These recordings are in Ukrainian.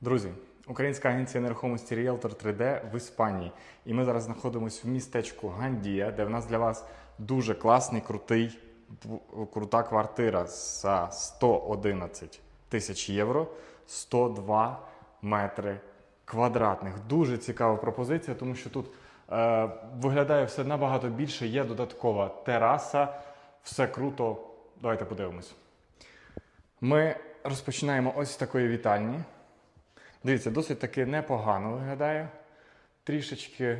Друзі, українська агенція нерухомості Realtor 3D в Іспанії. І ми зараз знаходимося в містечку Гандія, де в нас для вас дуже класний, крутий, крута квартира за 111 тисяч євро, 102 метри квадратних. Дуже цікава пропозиція, тому що тут е, виглядає все набагато більше. Є додаткова тераса, все круто. Давайте подивимось. Ми розпочинаємо ось з такої вітальні. Дивіться, досить таки непогано виглядає. Трішечки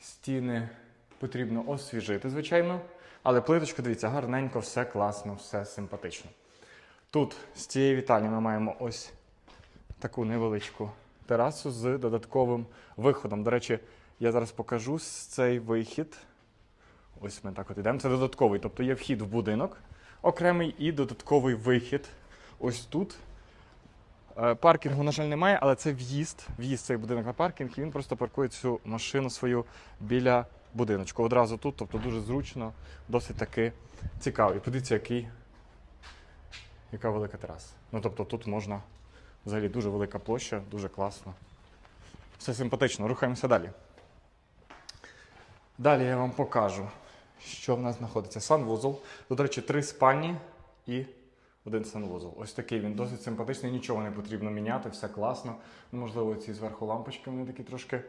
стіни потрібно освіжити, звичайно. Але плиточка, дивіться, гарненько, все класно, все симпатично. Тут з цієї вітальні ми маємо ось таку невеличку терасу з додатковим виходом. До речі, я зараз покажу цей вихід. Ось ми так от ідемо. Це додатковий, тобто є вхід в будинок окремий і додатковий вихід. Ось тут. Е, Паркінгу, на жаль, немає, але це в'їзд, в'їзд цей будинок на паркінг, і він просто паркує цю машину свою біля будиночку. Одразу тут, тобто дуже зручно, досить таки цікаво. І подивіться, який, яка велика тераса. Ну тобто тут можна взагалі дуже велика площа, дуже класно. Все симпатично, рухаємося далі. Далі я вам покажу, що в нас знаходиться. Санвузол. До речі, три спальні і один санвузол. Ось такий він досить симпатичний, нічого не потрібно міняти, все класно. Ну, Можливо, ці зверху лампочки вони такі трошки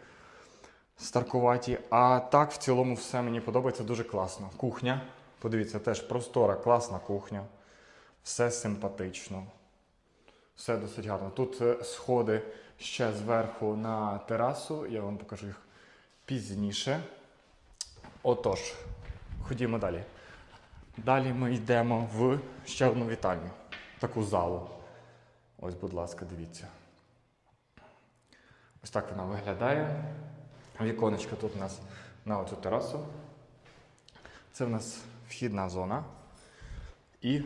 старкуваті. А так, в цілому, все мені подобається дуже класно. Кухня. Подивіться, теж простора, класна кухня. Все симпатично. Все досить гарно. Тут е, сходи ще зверху на терасу. Я вам покажу їх пізніше. Отож, ходімо далі. Далі ми йдемо в ще одну вітальню, таку залу. Ось, будь ласка, дивіться. Ось так вона виглядає. Віконечко тут у нас на оцю терасу. Це в нас вхідна зона. І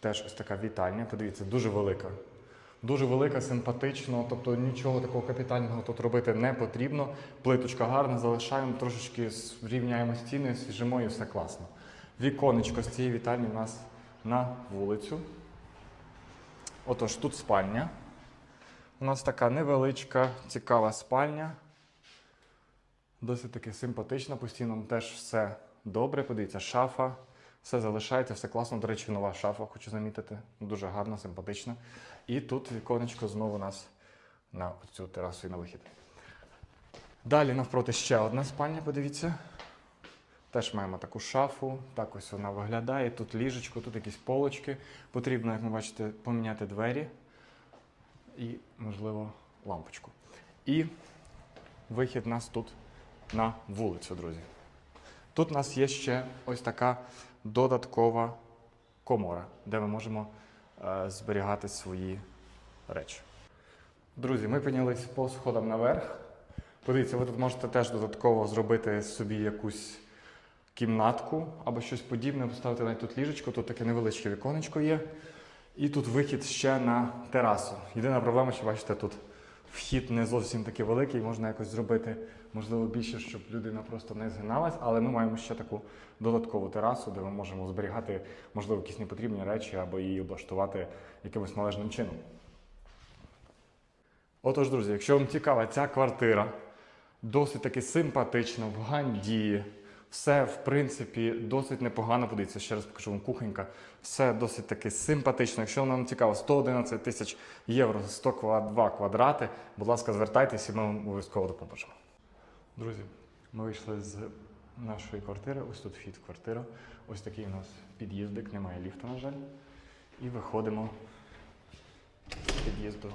теж ось така вітальня. Подивіться, дуже велика. Дуже велика, симпатично, тобто нічого такого капітального тут робити не потрібно. Плиточка гарна, залишаємо, трошечки рівняємо стіни, свіжимо і все класно. Віконечко з цієї вітальні у нас на вулицю. Отож, тут спальня. У нас така невеличка, цікава спальня. Досить таки симпатична, постійно теж все добре. Подивіться, шафа. Все залишається, все класно. До речі, нова шафа, хочу замітити. Дуже гарна, симпатична. І тут віконечко знову у нас на цю терасу і на вихід. Далі навпроти ще одна спальня, подивіться. Теж маємо таку шафу. Так ось вона виглядає. Тут ліжечко, тут якісь полочки. Потрібно, як ви бачите, поміняти двері і, можливо, лампочку. І вихід нас тут на вулицю, друзі. Тут у нас є ще ось така додаткова комора, де ми можемо е, зберігати свої речі. Друзі, ми піднялись по сходам наверх. Подивіться, ви тут можете теж додатково зробити собі якусь кімнатку або щось подібне, поставити навіть тут ліжечко, тут таке невеличке віконечко є. І тут вихід ще на терасу. Єдина проблема, що бачите, тут вхід не зовсім такий великий, можна якось зробити, можливо, більше, щоб людина просто не згиналась, але ми маємо ще таку додаткову терасу, де ми можемо зберігати, можливо, якісь непотрібні речі або її облаштувати якимось належним чином. Отож, друзі, якщо вам цікава ця квартира, досить таки симпатична, в Гандії. Все, в принципі, досить непогано. Подивіться, ще раз покажу вам кухонька. Все досить таки симпатично. Якщо вам цікаво, 111 тисяч євро за 102 квадрати. Будь ласка, звертайтеся, і ми вам обов'язково допоможемо. Друзі, ми вийшли з нашої квартири. Ось тут вхід в квартиру. Ось такий у нас під'їздик, немає ліфту, на жаль. І виходимо з під'їзду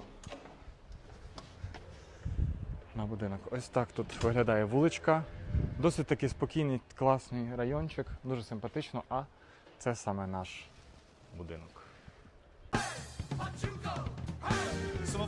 на будинок. Ось так тут виглядає вуличка. Досить такий спокійний, класний райончик, дуже симпатично, а це саме наш будинок. So